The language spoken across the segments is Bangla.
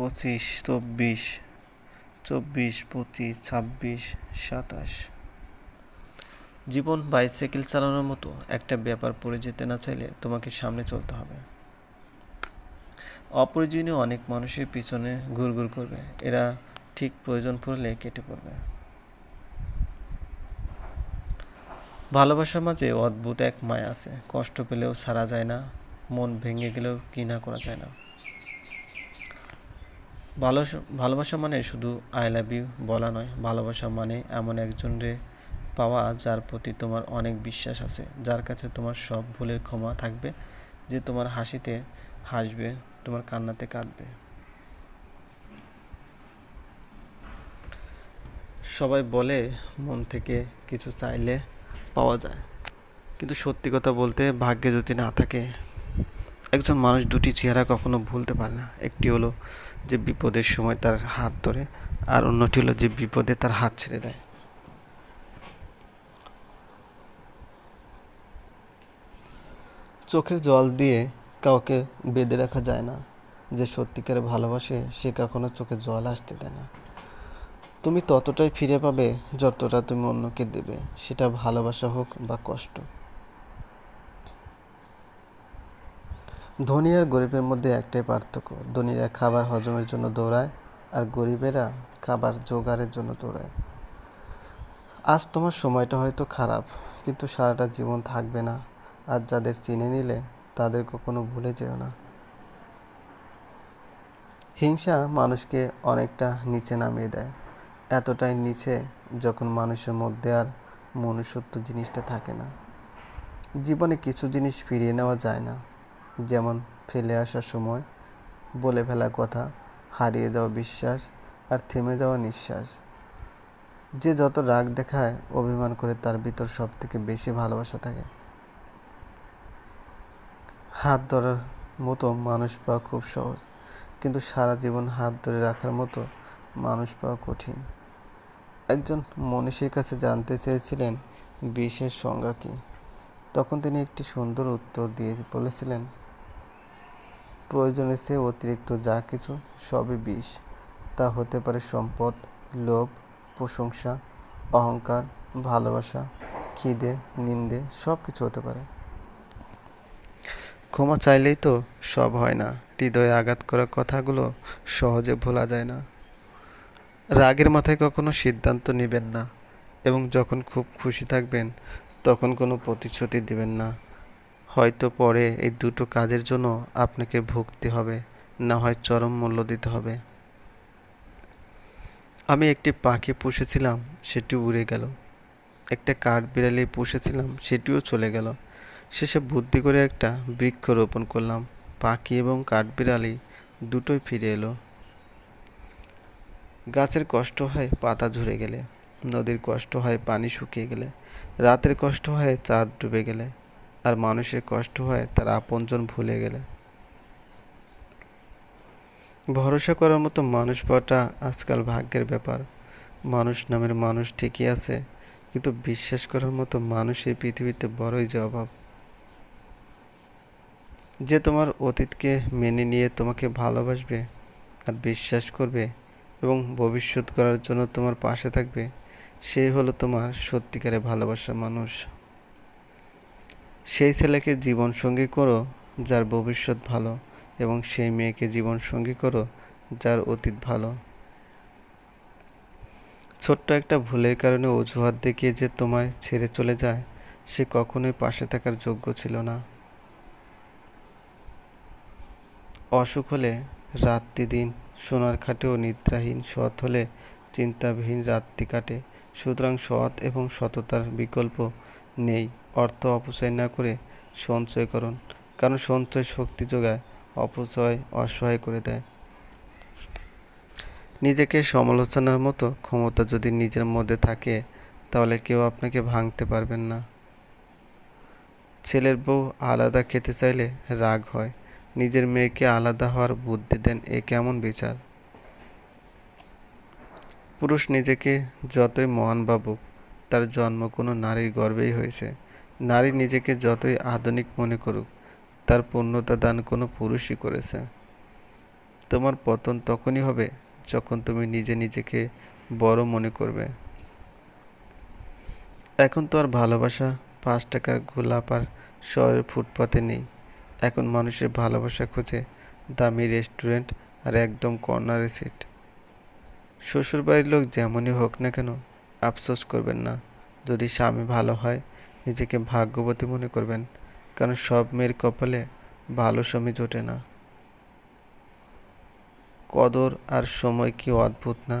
পঁচিশ, চব্বিশ চব্বিশ, পঁচিশ, ছাব্বিশ, সাতাশ। জীবন বাইসাইকেল চালানোর মতো একটা ব্যাপার পড়ে যেতে না চাইলে তোমাকে সামনে চলতে হবে। অপ্রয়োজনীয় অনেক মানুষের পিছনে ঘুরঘুর করবে। এরা ঠিক প্রয়োজন পড়লে কেটে পড়বে। ভালোবাসার মাঝে অদ্ভুত এক মায়া আছে। কষ্ট পেলেও সারা যায় না। মন ভেঙে গেলেও কিনা করা যায় না। ভালোবাসা ভালোবাসা মানে শুধু আই লাভ ইউ বলা নয়, ভালোবাসা মানে এমন একজনরে পাওয়া যার প্রতি তোমার অনেক বিশ্বাস আছে, যার কাছে তোমার সব ভুলের ক্ষমা থাকবে, যে তোমার হাসিতে হাসবে, তোমার কান্নাতে কাঁদবে। সবাই বলে মন থেকে কিছু চাইলে পাওয়া যায়, কিন্তু সত্যি কথা বলতে ভাগ্যে যদি না থাকে একজন মানুষ দুটি চেহারা কখনো ভুলতে পারে না। একটি হলো যে বিপদের সময় তার হাত ধরে, আর অন্যটি হলো যে বিপদে তার হাত ছেড়ে দেয়। চোখের জল দিয়ে কাউকে বেঁধে রাখা যায় না। যে সত্যিকার ভালোবাসে, সে কখনো চোখে জল আসতে দেয় না। তুমি ততটাই ফিরে পাবে যতটা তুমি অন্যকে দেবে। সেটা ভালোবাসা হোক বা কষ্ট। ধনী আর গরিবের মধ্যে একটাই পার্থক্য। ধনীরা খাবার হজমের জন্য দৌড়ায় আর গরিবেরা খাবার জোগাড়ের জন্য দৌড়ায়। আজ তোমার সময়টা হয়তো খারাপ, কিন্তু সারাটা জীবন থাকবে না। আর যাদের চিনে নিলে, তাদের কখনো ভুলে যেও না। হিংসা মানুষকে অনেকটা নিচে নামিয়ে দেয়। এতটাই নিচে যখন মানুষের মধ্যে আর মনুষ্যত্ব জিনিসটা থাকে না। জীবনে কিছু জিনিস ফিরিয়ে নেওয়া যায় না। যেমন ফেলে আসার সময়, বলে ফেলা কথা, হারিয়ে যাওয়া বিশ্বাস আর থেমে যাওয়া নিঃশ্বাস। যে যত রাগ দেখায়, অভিমান করে তার ভিতর সব থেকে বেশি ভালোবাসা থাকে। হাত ধরার মতো মানুষ পাওয়া খুব সহজ, কিন্তু সারা জীবন হাত ধরে রাখার মতো মানুষ পাওয়া কঠিন। একজন মনীষীর কাছে জানতে চেয়েছিলেন, বিষের সংজ্ঞা কী? তখন তিনি একটি সুন্দর উত্তর দিয়ে বলেছিলেন প্রয়োজনের চেয়ে অতিরিক্ত যা কিছু, সবই বিষ। তা হতে পারে সম্পদ, লোভ, প্রশংসা, অহংকার, ভালোবাসা, খিদে, নিন্দে সব কিছু হতে পারে। ক্ষমা চাইলেই তো সব হয় না। হৃদয়ে আঘাত করা কথাগুলো সহজে ভোলা যায় না। রাগের মাথায় কখনো সিদ্ধান্ত নেবেন না এবং যখন খুব খুশি থাকবেন, তখন কোনো প্রতিশ্রুতি দিবেন না। হয়তো পরে এই দুটো কাজের জন্য আপনাকে ভুগতে হবে, না হয় চরম মূল্য দিতে হবে। আমি একটি পাখি পুষেছিলাম, সেটি উড়ে গেল। একটা কাঠবিড়ালি পুষেছিলাম, সেটিও চলে গেল। শেষে বুদ্ধি করে একটা বৃক্ষ রোপণ করলাম। পাখি এবং কাঠবিড়ালি দুটোই ফিরে এলো। গাছের কষ্ট হয় পাতা ঝরে গেলে, নদীর কষ্ট হয় পানি শুকিয়ে গেলে, রাতের কষ্ট হয় চাঁদ ডুবে গেলে। আর মানুষের কষ্ট হয়, তার আপনজন ভুলে গেলে। ভরসা করার মতো মানুষ পাওয়াটা আজকাল ভাগ্যের ব্যাপার। মানুষ নামের মানুষ ঠিকই আছে, কিন্তু বিশ্বাস করার মতো মানুষ এই পৃথিবীতে বড়ই যে অভাব। যে তোমার অতীতকে মেনে নিয়ে তোমাকে ভালোবাসবে, আর বিশ্বাস করবে এবং ভবিষ্যৎ করার জন্য তোমার পাশে থাকবে সেই হলো তোমার সত্যিকারে ভালোবাসার মানুষ। সেই ছেলেকে জীবনসঙ্গী করো, যার ভবিষ্যৎ ভালো, এবং সেই মেয়েকে জীবনসঙ্গী করো, যার অতীত ভালো। ছোট্ট একটা ভুলের কারণে অজুহাত দেখিয়ে যে তোমায় ছেড়ে চলে যায়, সে কখনোই পাশে থাকার যোগ্য ছিল না। অসুখ হলে রাত্রি দিন সোনার খাটেও নিদ্রাহীন সৎ হলে চিন্তাবিহীন রাত্রি কাটে। সুতরাং সৎ এবং সততার বিকল্প নেই। অর্থ অপচয় না করে সঞ্চয় করুন, কারণ সঞ্চয় শক্তি যোগায় অপচয় অসহায় করে দেয়। নিজেকে সমালোচনার মতো ক্ষমতা যদি নিজের মধ্যে থাকে, তাহলে কেউ আপনাকে ভাঙতে পারবেন না। ছেলের বউ আলাদা খেতে চাইলে রাগ হয়, নিজের মেয়েকে আলাদা হওয়ার বুদ্ধি দেন এ কেমন বিচার? পুরুষ নিজেকে যতই মহান ভাবুক, তার জন্ম কোনো নারীর গর্বেই হয়েছে। নারী নিজেকে যতই আধুনিক মনে করুক, তার পূর্ণতা দান কোনো পুরুষই করেছে। তোমার পতন তখনই হবে যখন তুমি নিজে নিজেকে বড় মনে করবে। এখন তো আর ভালোবাসা, পাঁচ টাকার গোলাপ আর শহরের ফুটপাতে নেই। এখন মানুষের ভালোবাসা খোঁজে দামি রেস্টুরেন্ট আর একদম কর্নারে সিট। শ্বশুরবাড়ির লোক যেমনই হোক না কেন, আফসোস করবেন না। যদি স্বামী ভালো হয় নিজেকে ভাগ্যবতী মনে করবেন, কারণ সব মেয়ের কপালে ভালো স্বামী জোটে না। কদর আর সময় কি অদ্ভুত না,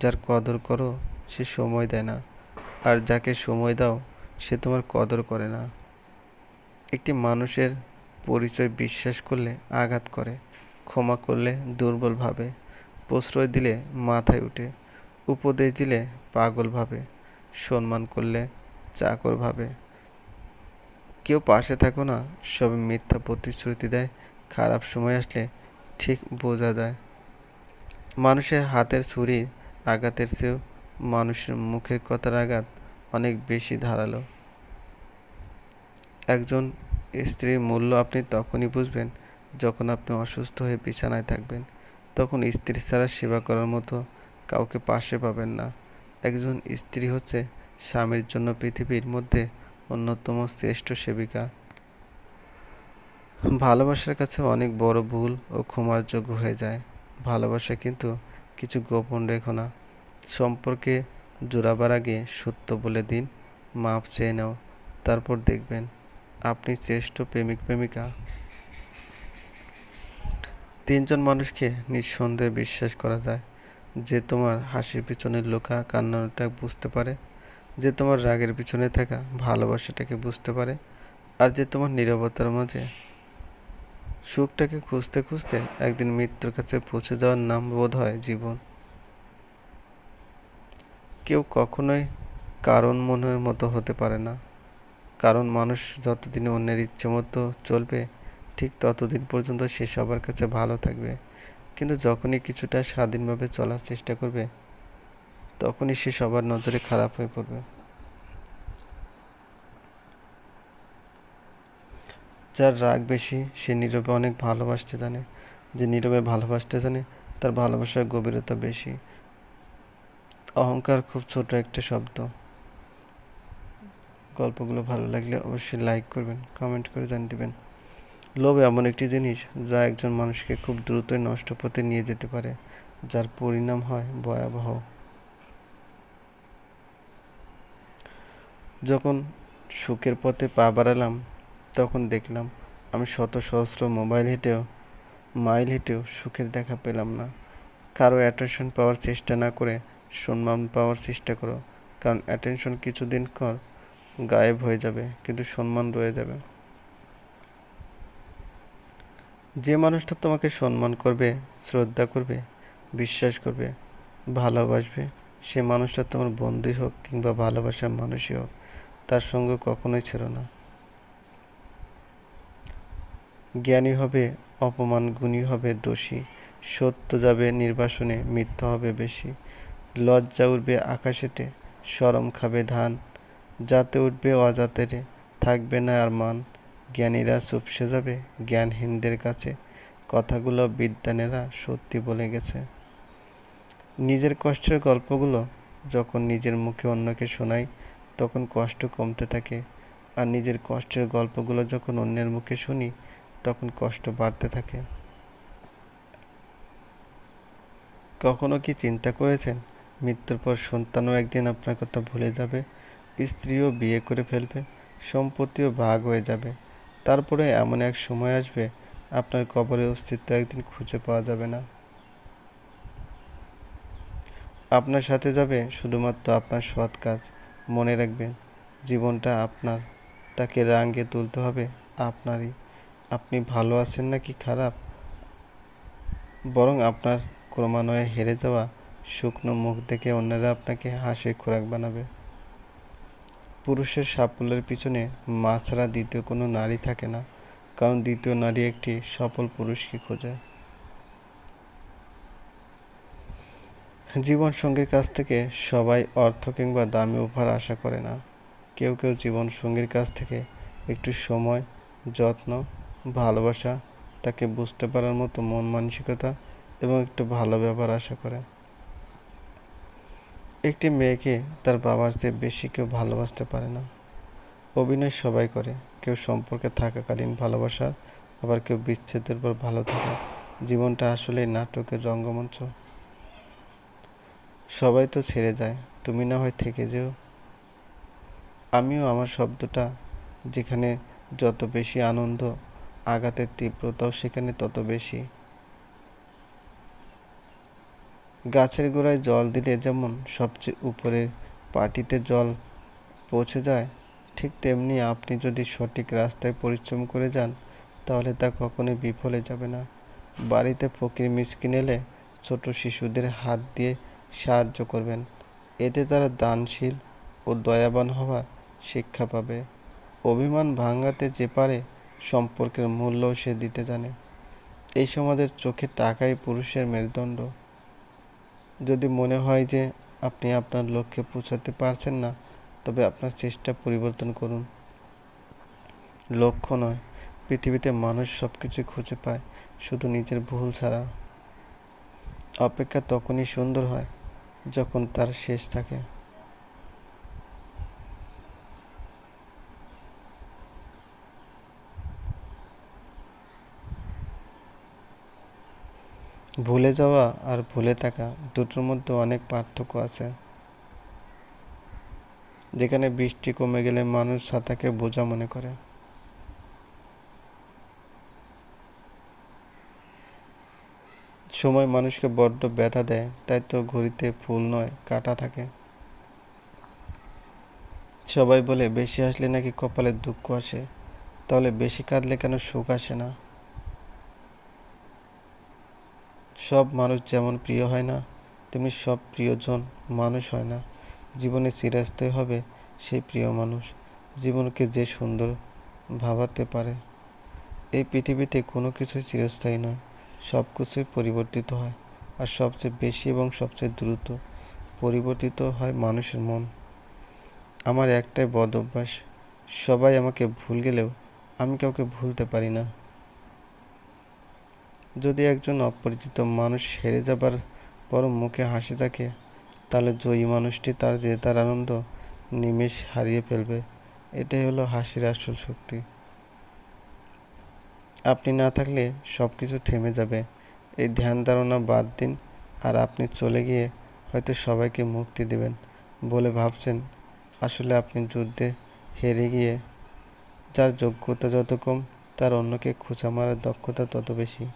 যার কদর করো সে সময় দেয় না, আর যাকে সময় দাও সে তোমার কদর করে না। একটি মানুষের পরিচয় বিশ্বাস করলে আঘাত করে, ক্ষমা করলে দুর্বল ভাবে, প্রশ্রয় দিলে মাথায় উঠে, উপদেশ দিলে পাগল ভাবে, সম্মান করলে চাকর ভাবে। কেউ পাশে থাকো না, সবে মিথ্যা প্রতিশ্রুতি দেয়, খারাপ সময় আসলে ঠিক বোঝা যায়। মানুষের হাতের ছুরির আঘাতের চেয়েও মানুষের মুখের কথার আঘাত অনেক বেশি ধারালো। একজন স্ত্রীর মূল্য আপনি তখনই বুঝবেন যখন আপনি অসুস্থ হয়ে বিছানায় থাকবেন। তখন স্ত্রী ছাড়া সেবা করার মতো কাউকে পাশে পাবেন না। একজন স্ত্রী হচ্ছে স্বামীর জন্য পৃথিবীর মধ্যে অন্যতম শ্রেষ্ঠ সেবিকা। ভালোবাসার কাছে অনেক বড় ভুল ও ক্ষমার যোগ্য হয়ে যায়। ভালোবাসা কিন্তু কিছু গোপন রেখো না। সম্পর্কে জোড়াবার আগে সত্য বলে দিন, মাপ চেয়ে নাও, তারপর দেখবেন আপনি শ্রেষ্ঠ প্রেমিক, প্রেমিকা। তিনজন মানুষকে নিঃসন্দেহে বিশ্বাস করা যায়। যে তোমার হাসির পিছনে লোকা কান্নাটা বুঝতে পারে যে তোমার রাগের পিছনে থাকা ভালোবাসাটাকে বুঝতে পারে আর যে তোমার নীরবতার মাঝে সুখটাকে খুঁজতে খুঁজতে একদিন মৃত্যুর কাছে পৌঁছে যাওয়ার নাম বোধ হয় জীবন। কেউ কখনোই কারণ মনের মতো হতে পারে না। কারণ মানুষ যতদিন অন্যের ইচ্ছে মতো চলবে, ঠিক ততদিন পর্যন্ত সে সবার কাছে ভালো থাকবে। কিন্তু যখনই কিছুটা স্বাধীনভাবে চলার চেষ্টা করবে তখনই সে সবার নজরে খারাপ হয়ে পড়বে। যার রাগ বেশি, সে নীরবে অনেক ভালোবাসতে জানে। যে নীরবে ভালোবাসতে জানে, তার ভালোবাসার গভীরতা বেশি। অহংকার খুব ছোট একটা শব্দ। গল্পগুলো ভালো লাগলে অবশ্যই লাইক করবেন, কমেন্ট করে জানিয়ে দেবেন। লোভ এমন একটি জিনিস, যা একজন মানুষকে খুব দ্রুতই নষ্ট পথে নিয়ে যেতে পারে, যার পরিণাম হয় ভয়াবহ। যখন সুখের পথে পা বাড়ালাম, তখন দেখলাম আমি শত সহস্র মোবাইল হেঁটেও, মাইল হেঁটেও সুখের দেখা পেলাম না। কারও অ্যাটেনশন পাওয়ার চেষ্টা না করে সম্মান পাওয়ার চেষ্টা করো, কারণ অ্যাটেনশন কিছুদিন পর গায়েব হয়ে যাবে, কিন্তু সম্মান রয়ে যাবে। যে মানুষটা তোমাকে সম্মান করবে, শ্রদ্ধা করবে, বিশ্বাস করবে, ভালোবাসবে, সে মানুষটা তোমার বন্ধুই হোক কিংবা ভালোবাসার মানুষই হোক। তার সঙ্গে কখনোই ছিল না। জ্ঞানী হবে, অপমান গুণী হবে, দোষী। সত্য যাবে, নির্বাসনে মিথ্যা হবে বেশি। লজ্জা উঠবে আকাশেতে, সরম খাবে ধান। যাতে উঠবে অজাতেরে, থাকবে না আর মান। জ্ঞানীরা চুপসে যাবে জ্ঞানহীনদের কাছে। কথাগুলো বিদ্যানেরা সত্যি বলে গেছে। নিজের কষ্টের গল্পগুলো যখন নিজের মুখে অন্যকে শোনাই তখন কষ্ট কমতে থাকে আর নিজের কষ্টের গল্পগুলো যখন অন্যের মুখে শুনি, তখন কষ্ট বাড়তে থাকে। কখনো কি চিন্তা করেছেন, মৃত্যুর পর সন্তানও একদিন আপনার কথা ভুলে যাবে, স্ত্রীও বিয়ে করে ফেলবে, সম্পত্তিও ভাগ হয়ে যাবে, তারপরে এমন এক সময় আসবে আপনার কবরের অস্তিত্ব একদিন খুঁজে পাওয়া যাবে না। আপনার সাথে যাবে শুধুমাত্র আপনার সৎ কাজ মনে রাখবেন জীবনটা আপনার, তাকে রাঙ্গে তুলতে হবে, আপনারই। আপনি ভালো আছেন নাকি খারাপ? বরং আপনার ক্রমান্বয়ে হেরে যাওয়া শুকনো মুখ দেখে অন্যরা আপনাকে হাসির খোরাক বানাবে। পুরুষের সাফল্যের পিছনে মা ছাড়া দ্বিতীয় কোনো নারী থাকে না, কারণ দ্বিতীয় নারী একটি সফল পুরুষকে খোঁজে জীবন সঙ্গীর কাছ থেকে সবাই অর্থ কিংবা দামি উপহার আশা করে না। কেউ কেউ জীবন সঙ্গীর কাছ থেকে একটু সময়, যত্ন, ভালোবাসা, তাকে বুঝতে পারার মতো মন মানসিকতা এবং একটু ভালো ব্যবহার আশা করে। একটি মেয়েকে তার বাবার চেয়ে বেশি কেউ ভালোবাসতে পারে না। অভিনয় সবাই করে, কেউ সম্পর্কে থাকাকালীন ভালোবাসার, আবার কেউ বিচ্ছেদের পর ভালো থাকে জীবনটা আসলে নাটকের রঙ্গমঞ্চ। সবাই তো ছেড়ে যায়, তুমি না হয় থেকে যেও। আমিও আমার শব্দটা যেখানে যত বেশি আনন্দ, আঘাতের তীব্রতাও সেখানে তত বেশি। গাছের গোড়ায় জল দিলে যেমন সবচেয়ে উপরে পাটিতে জল পৌঁছে যায়, ঠিক তেমনি আপনি যদি সঠিক রাস্তায় পরিশ্রম করে যান, তাহলে তা কখনোই বিফলে যাবে না। বাড়িতে ফকির মিসকিন এলে ছোট শিশুদের হাত দিয়ে সাহায্য করবেন। এতে তারা দানশীল ও দয়াবান হওয়ার শিক্ষা পাবে। অভিমান ভাঙাতে যে পারে সম্পর্কের মূল্যও সে দিতে জানে। এই সমাজের চোখে টাকাই পুরুষের মেরুদণ্ড। যদি মনে হয় যে আপনি আপনার লক্ষ্যে পৌঁছাতে পারছেন না, তবে আপনার চেষ্টা পরিবর্তন করুন। লক্ষ্য নয়, পৃথিবীতে মানুষ সব কিছুই খুঁজে পায়, শুধু নিজের ভুল ছাড়া। অপেক্ষা তখনই সুন্দর হয় যখন তার শেষ থাকে। ভুলে যাওয়া আর ভুলে থাকা দুটোর মধ্যে অনেক পার্থক্য আছে। যেখানে বৃষ্টি কমে গেলে মানুষ সাঁতাকে বোঝা মনে করে। সময় মানুষকে বড্ড ব্যথা দেয়, তাই তো ঘড়িতে ফুল নয়, কাটা থাকে। সবাই বলে, বেশি আসলে নাকি কপালে দুঃখ আসে? তাহলে বেশি কাঁদলে কেন সুখ আসে না? সব মানুষ যেমন প্রিয় হয় না, তেমনি সব প্রিয়জন মানুষ হয় না। জীবনে চিরাস্থায়ী হবে সেই প্রিয় মানুষ, জীবনকে যে সুন্দর ভাবাতে পারে। এই পৃথিবীতে কোনো কিছুই চিরস্থায়ী নয়। সব কিছুই পরিবর্তিত হয় আর সবচেয়ে বেশি এবং সবচেয়ে দ্রুত পরিবর্তিত হয় মানুষের মন। আমার একটাই বদ অভ্যাস, সবাই আমাকে ভুল গেলেও আমি কাউকে ভুলতে পারি না। যদি একজন অপরিচিত মানুষ হেরে যাবার পর মুখে হাসি থাকে, তাহলে জয়ী মানুষটি তার জেতার আনন্দ নিমেষ হারিয়ে ফেলবে। এটাই হলো হাসির আসল শক্তি। আপনি না থাকলে সব কিছু থেমে যাবে। এই ধ্যান ধারণা বাদ দিন আর আপনি চলে গিয়ে হয়তো সবাইকে মুক্তি দেবেন বলে ভাবছেন। আসলে আপনি যুদ্ধে হেরে গিয়ে যার যোগ্যতা যত কম, তার অন্যকে খোঁচা মারার দক্ষতা তত বেশি।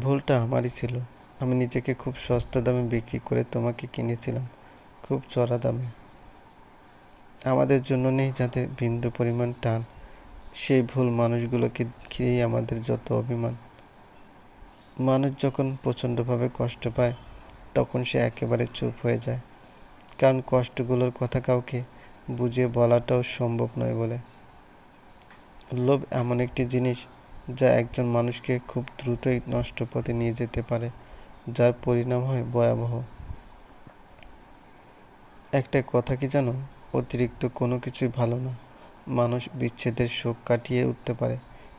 ভুলটা আমারই ছিল। আমি নিজেকে খুব সস্তা দামে বিক্রি করে তোমাকে কিনেছিলাম। খুব চড়া দামে। আমাদের জন্য নেই যাদের বিন্দু পরিমাণ টান। সেই ভুল মানুষগুলোকে ঘিরেই আমাদের যত অভিমান। মানুষ যখন প্রচণ্ডভাবে কষ্ট পায়, তখন সে একেবারে চুপ হয়ে যায়। কারণ কষ্টগুলোর কথা কাউকে বুঝিয়ে বলাটাও সম্ভব নয় বলে। লোভ এমন একটি জিনিস যা একজন মানুষকে খুব দ্রুতই নষ্ট পথে নিয়ে যেতে পারে, যার পরিণাম হয় ভয়াবহ। একটা কথা কি জানো? অতিরিক্ত কোনো কিছুই ভালো না। মানুষ বিচ্ছেদের শোক কাটিয়ে উঠতে পারে,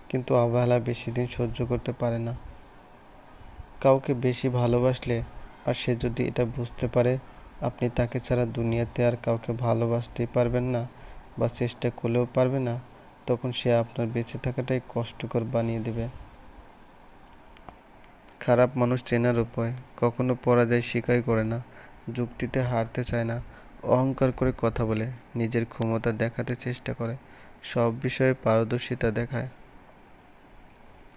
কিন্তু অবহেলা বেশি দিন সহ্য করতে পারে না। কাউকে বেশি ভালোবাসলে আর সে যদি এটা বুঝতে পারে, আপনি তাকে ছাড়া দুনিয়াতে আর কাউকে ভালোবাসতেই পারবেন না বা চেষ্টা করলেও পারবে না, তখন সে আপনার বেঁচে থাকাটাই কষ্টকর বানিয়ে দেবে। খারাপ মানুষ চেনার উপায়, কখনো পরাজয় স্বীকার করে না, যুক্তিতে হারতে চায় না অহংকার করে কথা বলে, নিজের ক্ষমতা দেখাতে চেষ্টা করে, সব বিষয়ে পারদর্শিতা দেখায়।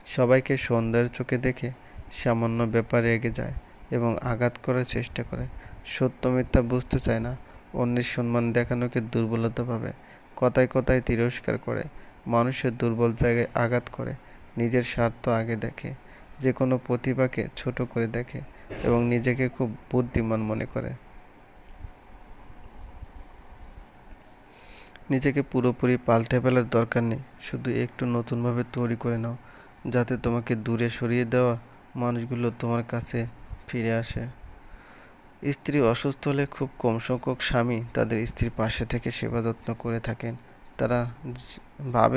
সবাইকে সন্ধ্যার চোখে দেখে সামান্য ব্যাপারে এগে যায় এবং আঘাত করার চেষ্টা করে। সত্য মিথ্যা বুঝতে চায় না, অন্যের সম্মান দেখানোকে দুর্বলতা ভাবে, কথায় কথায় তিরস্কার করে, মানুষের দুর্বল জায়গায় আঘাত করে, নিজের স্বার্থ আগে দেখে যে কোনো প্রতিভাকে ছোট করে দেখে এবং নিজেকে খুব বুদ্ধিমান মনে করে। নিজেকে পুরোপুরি পাল্টে ফেলার দরকার নেই। শুধু একটু নতুনভাবে তৈরি করে নাও, যাতে তোমাকে দূরে সরিয়ে দেওয়া মানুষগুলো তোমার কাছে ফিরে আসে। স্ত্রী অসুস্থ হলে খুব কম সংখ্যক স্বামী তাদের স্ত্রীর পাশে থেকে সেবা যত্ন করে থাকেন। তারা ভাবেন